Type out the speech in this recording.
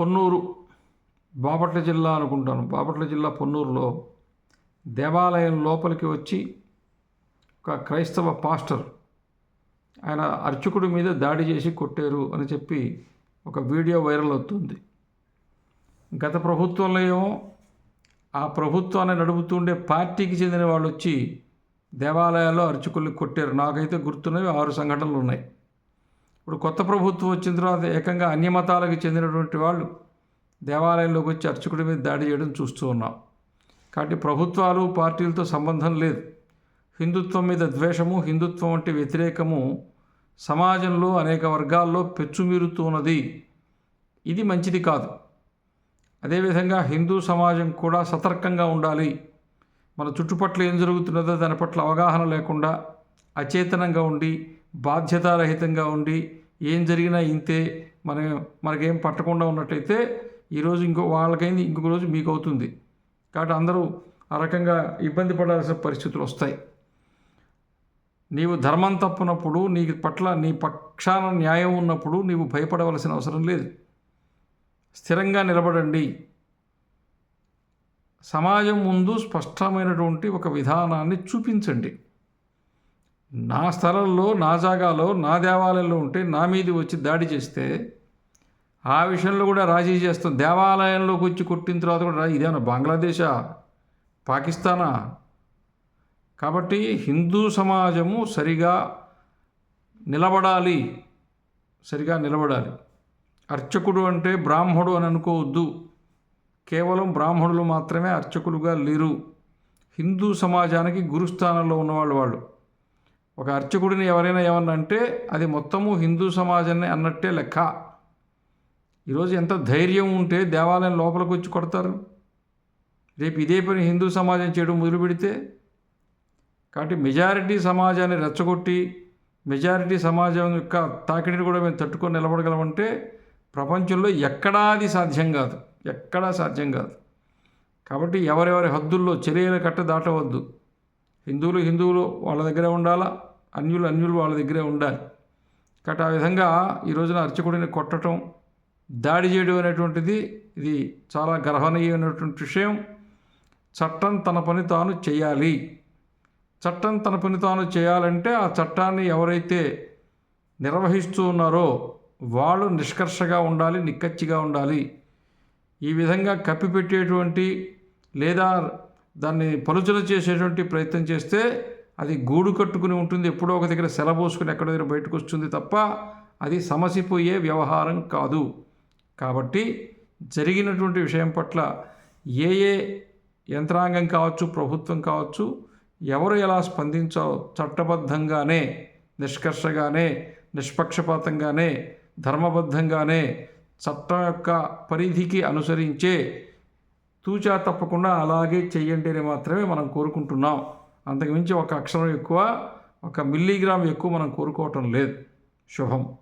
పొన్నూరు బాపట్ల జిల్లా అనుకుంటాను. బాపట్ల జిల్లా పొన్నూరులో దేవాలయం లోపలికి వచ్చి ఒక క్రైస్తవ పాస్టర్ ఆయన అర్చకుడి మీద దాడి చేసి కొట్టారు అని చెప్పి ఒక వీడియో వైరల్ అవుతుంది. గత ప్రభుత్వంలో ఏమో ఆ ప్రభుత్వాన్ని నడుపుతుండే పార్టీకి చెందిన వాళ్ళు వచ్చి దేవాలయాల్లో అర్చకుల్ని కొట్టారు. నాకైతే గుర్తున్నవి ఆరు సంఘటనలు ఉన్నాయి. ఇప్పుడు కొత్త ప్రభుత్వం వచ్చిన తర్వాత ఏకంగా అన్యమతాలకు చెందినటువంటి వాళ్ళు దేవాలయంలోకి వచ్చి అర్చకుడి మీద దాడి చేయడం చూస్తూ ఉన్నాం. కాబట్టి ప్రభుత్వాలు పార్టీలతో సంబంధం లేదు. హిందుత్వం మీద ద్వేషము హిందుత్వం వంటి వ్యతిరేకము సమాజంలో అనేక వర్గాల్లో పెచ్చుమీరుతున్నది ఇది మంచిది కాదు. అదేవిధంగా హిందూ సమాజం కూడా సతర్కంగా ఉండాలి. మన చుట్టుపట్ల ఏం జరుగుతున్నదో దాని పట్ల అవగాహన లేకుండా అచేతనంగా ఉండి బాధ్యతారహితంగా ఉండి ఏం జరిగినా ఇంతే మనం మనకేం పట్టకుండా ఉన్నట్టయితే ఈరోజు ఇంకో వాళ్ళకైంది ఇంకొక రోజు మీకు అవుతుంది కాబట్టి అందరూ ఆ రకంగా ఇబ్బంది పడాల్సిన పరిస్థితులు వస్తాయి. నీవు ధర్మం తప్పునప్పుడు నీ పట్ల నీ పక్షాన న్యాయం ఉన్నప్పుడు నీవు భయపడవలసిన అవసరం లేదు. స్థిరంగా నిలబడండి. సమాజం ముందు స్పష్టమైనటువంటి ఒక విధానాన్ని చూపించండి. నా స్థలంలో నా జాగాలో నా దేవాలయంలో ఉంటే నా మీద వచ్చి దాడి చేస్తే ఆ విషయంలో కూడా రాజీ చేస్తాం. దేవాలయంలోకి వచ్చి కొట్టిన తర్వాత కూడా ఇదేనా బంగ్లాదేశా? పాకిస్తానా? కాబట్టి హిందూ సమాజము సరిగా నిలబడాలి. సరిగా నిలబడాలి. అర్చకుడు అంటే బ్రాహ్మడు అని అనుకోవద్దు. కేవలం బ్రాహ్మణులు మాత్రమే అర్చకులుగా లేరు. హిందూ సమాజానికి గురుస్థానంలో ఉన్నవాళ్ళు వాళ్ళు. ఒక అర్చకుడిని ఎవరైనా ఏమన్నా అంటే అది మొత్తము హిందూ సమాజాన్ని అన్నట్టే లెక్క. ఈరోజు ఎంత ధైర్యం ఉంటే దేవాలయం లోపలికి వచ్చి కొడతారు. రేపు ఇదే పని హిందూ సమాజం చేయడం మొదలు పెడితే కాబట్టి మెజారిటీ సమాజాన్ని రెచ్చగొట్టి మెజారిటీ సమాజం యొక్క తాకిడిని కూడా మేము తట్టుకొని నిలబడగలమంటే ప్రపంచంలో ఎక్కడా అది సాధ్యం కాదు. ఎక్కడా సాధ్యం కాదు. కాబట్టి ఎవరెవరి హద్దుల్లో చర్యల కట్ట దాటవద్దు. హిందువులు హిందువులు వాళ్ళ దగ్గరే ఉండాలా? అన్యులు అన్యులు వాళ్ళ దగ్గరే ఉండాలి. కాబట్టి ఆ విధంగా ఈ రోజున అర్చకుడిని కొట్టడం దాడి చేయడం అనేటువంటిది ఇది చాలా గర్హనీయమైనటువంటి విషయం. చట్టం తన పని తాను చేయాలి. చట్టం తన పని తాను చేయాలంటే ఆ చట్టాన్ని ఎవరైతే నిర్వహిస్తూ ఉన్నారో వాళ్ళు నిష్కర్షగా ఉండాలి నిక్కచ్చిగా ఉండాలి. ఈ విధంగా కప్పిపెట్టేటువంటి లేదా దాన్ని పలుచన చేసేటువంటి ప్రయత్నం చేస్తే అది గూడు కట్టుకుని ఉంటుంది ఎప్పుడో ఒక దగ్గర సెలబోసుకుని ఎక్కడో దగ్గర బయటకు వస్తుంది తప్ప అది సమసిపోయే వ్యవహారం కాదు. కాబట్టి జరిగినటువంటి విషయం పట్ల ఏ ఏ యంత్రాంగం కావచ్చు ప్రభుత్వం కావచ్చు ఎవరు ఎలా స్పందించాలో చట్టబద్ధంగానే నిష్కర్షగానే నిష్పక్షపాతంగానే ధర్మబద్ధంగానే చట్టం యొక్క పరిధికి అనుసరించే తూచా తప్పకుండా అలాగే చేయండి అని మాత్రమే మనం కోరుకుంటున్నాం. అంతకుమించి ఒక అక్షరం ఎక్కువ ఒక మిల్లీగ్రామ్ ఎక్కువ మనం కోరుకోవటం లేదు. శుభం.